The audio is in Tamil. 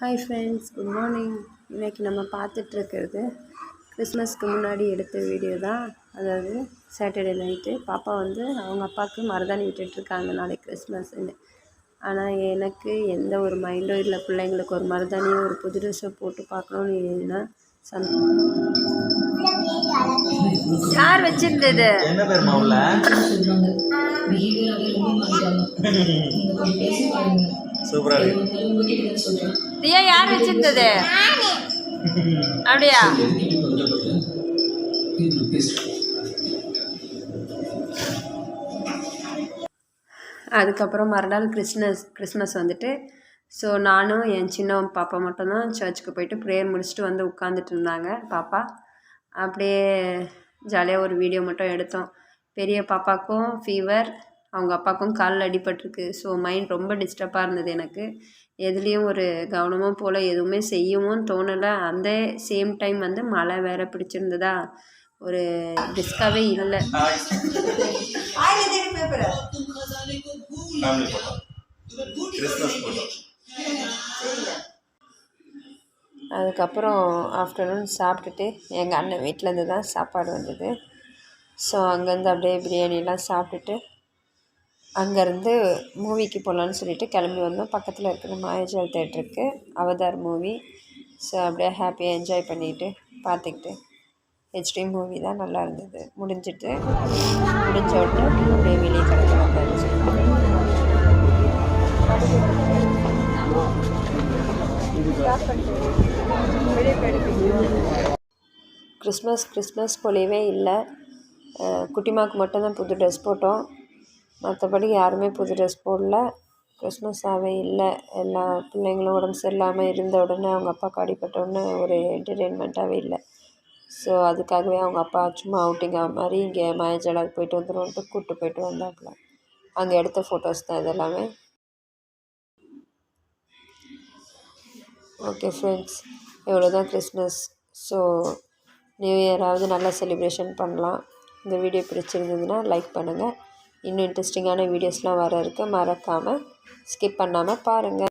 ஹாய் ஃப்ரெண்ட்ஸ் குட் மார்னிங் இன்றைக்கி நம்ம பார்த்துட்ருக்கிறது கிறிஸ்மஸ்க்கு முன்னாடி எடுத்த வீடியோ தான். அதாவது சாட்டர்டே நைட்டு பாப்பா வந்து அவங்க அப்பாவுக்கு மருதாணி விட்டுட்ருக்காங்க நாளைக்கு கிறிஸ்மஸ்ன்னு ஆனால் எனக்கு எந்த ஒரு மைண்டும் இல்லை. பிள்ளைங்களுக்கு ஒரு மருதாணியோ ஒரு புது ட்ரெஸ்ஸை போட்டு பார்க்கணுன்னு இல்லைன்னா சந் யார் வச்சிருந்தது? என்ன பேர் மாவுல? சூப்பரா இருக்கு. தியா யார் வச்சிருந்தது? அப்படியா? அதுக்கப்புறம் மறுநாள் கிறிஸ்மஸ் கிறிஸ்மஸ் வந்துட்டு ஸோ நானும் என் சின்ன பாப்பா மட்டும்தான் சர்ச்சுக்கு போயிட்டு ப்ரேயர் முடிச்சுட்டு வந்து உட்காந்துட்டு இருந்தாங்க பாப்பா. அப்படியே ஜாலியாக ஒரு வீடியோ மட்டும் எடுத்தோம். பெரிய பாப்பாவுக்கும் ஃபீவர் அவங்க அப்பாவுக்கும் காலில் அடிபட்டிருக்கு. ஸோ மைண்ட் ரொம்ப டிஸ்டர்பாக இருந்தது எனக்கு. எதுலேயும் ஒரு கவனமும் போல் எதுவுமே செய்யவும் தோணலை. அந்த சேம் டைம் வந்து மழை வேற பிடிச்சிருந்ததா? ஒரு டிஸ்காவே இல்லை. அதுக்கப்புறம் ஆஃப்டர்நூன் சாப்பிட்டுட்டு எங்கள் அண்ணன் வீட்டிலேருந்து தான் சாப்பாடு வந்தது. ஸோ அங்கேருந்து அப்படியே பிரியாணிலாம் சாப்பிட்டுட்டு அங்கேருந்து மூவிக்கு போகலான்னு சொல்லிட்டு கிளம்பி வந்தோம். பக்கத்தில் இருக்கிற மாயாஜால் தேட்டருக்கு. Avatar movie. ஸோ அப்படியே ஹாப்பியாக என்ஜாய் பண்ணிட்டு பார்த்துக்கிட்டு. ஹெச்டி மூவி தான் நல்லா இருந்தது. முடிஞ்சிட்டு முடிஞ்ச உடனே அப்படியே வெளியே கிளம்பி வந்தாச்சு. கிறிஸ்மஸ் கிறிஸ்மஸ் போலவே இல்லை. குட்டிமாவுக்கு மட்டும்தான் புது ட்ரெஸ் போட்டோம். மற்றபடி யாருமே புது ட்ரெஸ் போடல. கிறிஸ்மஸாகவே இல்லை. எல்லா பிள்ளைங்களும் உடம்பு சரியில்லாமல் இருந்த உடனே அவங்க அப்பாவுக்கு அடிபட்ட உடனே ஒரு என்டர்டெயின்மெண்ட்டாகவே இல்லை. ஸோ அதுக்காகவே அவங்க அப்பா சும்மா அவுட்டிங்காக மாதிரி இங்கே மாயாஜாலாவுக்கு போயிட்டு வந்துடுவோன்ட்டு கூப்பிட்டு போயிட்டு வந்தாப்புல. அங்கே எடுத்த ஃபோட்டோஸ் தான் இதெல்லாமே. ஓகே ஃப்ரெண்ட்ஸ் இவ்வளோ தான் கிறிஸ்மஸ் ஸோ நியூ இயராவது நல்லா செலிப்ரேஷன் பண்ணலாம். இந்த வீடியோ பிடிச்சிருந்ததுன்னா லைக் பண்ணுங்கள் இன்னும் இன்ட்ரெஸ்டிங்கான வீடியோஸ்லாம் வர இருக்கு. மறக்காமல் ஸ்கிப் பண்ணாமல் பாருங்கள்